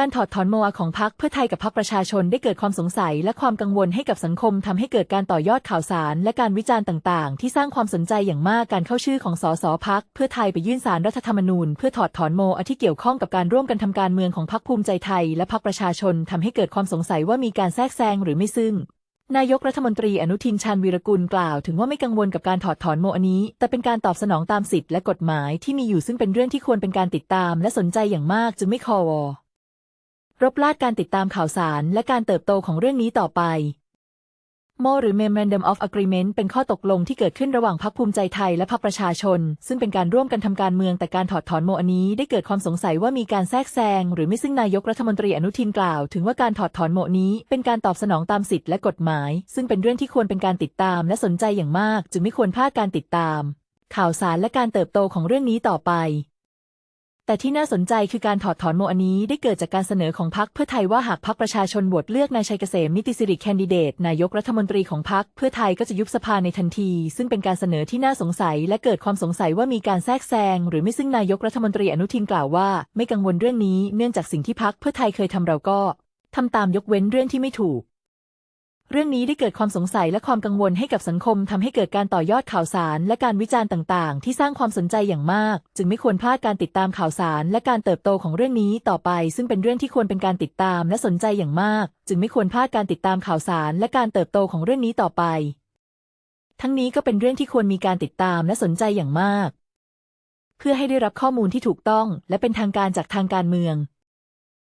การถอดถอนโมอาของพรรคเพื่อไทยกับพรรคประชาชนได้เกิดความสงสัยและความกังวลให้กับสังคมทำให้เกิดการต่อยอดข่าวสาร และการวิจารณ์ต่างๆ ที่สร้างความสนใจอย่างมากการเข้าชื่อของสสพักเพื่อไทยไปยื่นสารรัฐธรรมนูญเพื่อถอดถอนโมอาที่เกี่ยวข้องกับการร่วมกันทำการเมืองของพรรคภูมิใจไทย และพรรคประชาชนทำให้เกิดความสงสัยว่ามีการแทรกแซงหรือไม่ซึ่งนายกรัฐมนตรีอนุทินชาญวีรกุลกล่าวถึงว่าไม่กังวลกับการถอดถอนโมอันนี้ แต่เป็นการตอบสนองตามสิทธิและกฎหมายที่มีอยู่ซึ่งเป็นเรื่องที่ควรเป็นการติดตาม และสนใจอย่างมากจึงไม่คอวอ รบลาดการติดตามข่าวสารและการเติบโตของเรื่องนี้ต่อไปโมหรือ Memorandum of Agreement เป็นข้อตกลงที่เกิดขึ้นระหว่างพรรคภูมิใจไทยและพรรคประชาชน ซึ่งเป็นการร่วมกันทำการเมืองแต่การถอดถอนโมอันนี้ได้เกิดความสงสัยว่ามีการแทรกแซงหรือไม่ซึ่งนายกรัฐมนตรีอนุทินกล่าว ถึงว่าการถอดถอนโมนี้เป็นการตอบสนองตามสิทธิและกฎหมาย ซึ่งเป็นเรื่องที่ควรเป็นการติดตามและสนใจอย่างมาก จึงไม่ควรพลาดการติดตาม ข่าวสารและการเติบโตของเรื่องนี้ต่อไป แต่ที่น่าสนใจคือการถอดถอนโมอันนี้ได้เกิดจากการเสนอของพรรคเพื่อไทยว่าหากพรรคประชาชนโหวตเลือกนายชัยเกษมนิติสิริแคนดิเดต นายกรัฐมนตรีของพรรคเพื่อไทยก็จะยุบสภาในทันที ซึ่งเป็นการเสนอที่น่าสงสัย และเกิดความสงสัยว่ามีการแทรกแซงหรือไม่ซึ่งนายกรัฐมนตรีอนุทินกล่าวว่า ไม่กังวลเรื่องนี้เนื่องจากสิ่งที่พรรคเพื่อไทยเคยทำเราก็ทำตามยกเว้นเรื่องที่ไม่ถูก เรื่องนี้ได้เกิดความสงสัยและความกังวลให้กับสังคมทำให้เกิดการต่อยอดข่าวสาร และการวิจารณ์ต่าง ๆ ที่สร้างความสนใจอย่างมาก จึงไม่ควรพลาดการติดตามข่าวสาร และการเติบโตของเรื่องนี้ต่อไป ซึ่งเป็นเรื่องที่ควรเป็นการติดตามและสนใจอย่างมาก จึงไม่ควรพลาดการติดตามข่าวสาร และการเติบโตของเรื่องนี้ต่อไป ทั้งนี้ก็เป็นเรื่องที่ควรมีการติดตามและสนใจอย่างมาก เพื่อให้ได้รับข้อมูลที่ถูกต้อง และเป็นทางการจากทางการเมือง